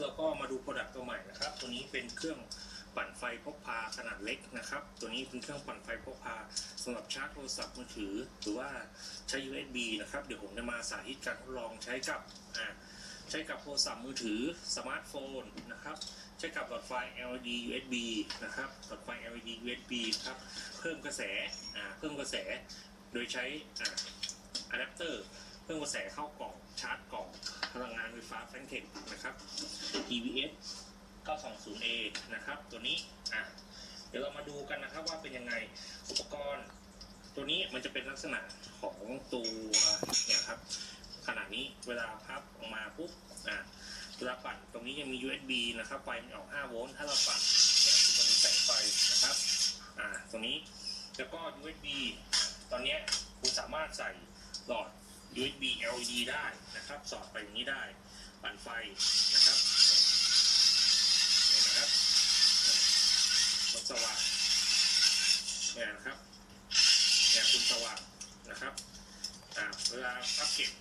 แล้วก็มาดูโปรดักต์ตัวใหม่นะครับ ตัวนี้เป็นเครื่องปั่นไฟพกพาขนาดเล็กนะครับ ตัวนี้เป็นเครื่องปั่นไฟพกพาสำหรับชาร์จโทรศัพท์มือถือ หรือว่าใช้ USB นะครับ เดี๋ยวผมจะมาสาธิตการทดลองใช้กับใช้กับโทรศัพท์มือถือสมาร์ทโฟนนะครับใช้กับหลอดไฟ LED USB นะครับหลอดไฟ LED USB ครับเพิ่มกระแสเพิ่มกระแสโดยใช้อ่าอะแดปเตอร์เพิ่มกระแสเข้ากล่องชาร์จกล่อง พลังงานไฟฟ้าแฟนเทคนะครับ EVS 920A นะครับ ตัวนี้อะเดี๋ยวเรามาดูกันนะครับว่าเป็นยังไงอุปกรณ์ ตัวนี้มันจะเป็นลักษณะของตัวเนี่ยครับขนาดนี้เวลาพับออกมาปุ๊บอะเวลาปั่นตรงนี้ยังมี USB นะครับไฟมันออก5โวลต์ถ้าเราปั่นเนี่ยมันมีแสงไฟนะครับอ่าตรงนี้แล้วก็ USB ตอนนี้คุณสามารถใส่หลอด USB LED ได้นะครับ สอดไปอย่างนี้ได้ ปั่นไฟนะครับนี่นะครับมันสว่างเนี่ยนะครับเนี่ยคุณสว่างนะครับเวลาพับเก็บ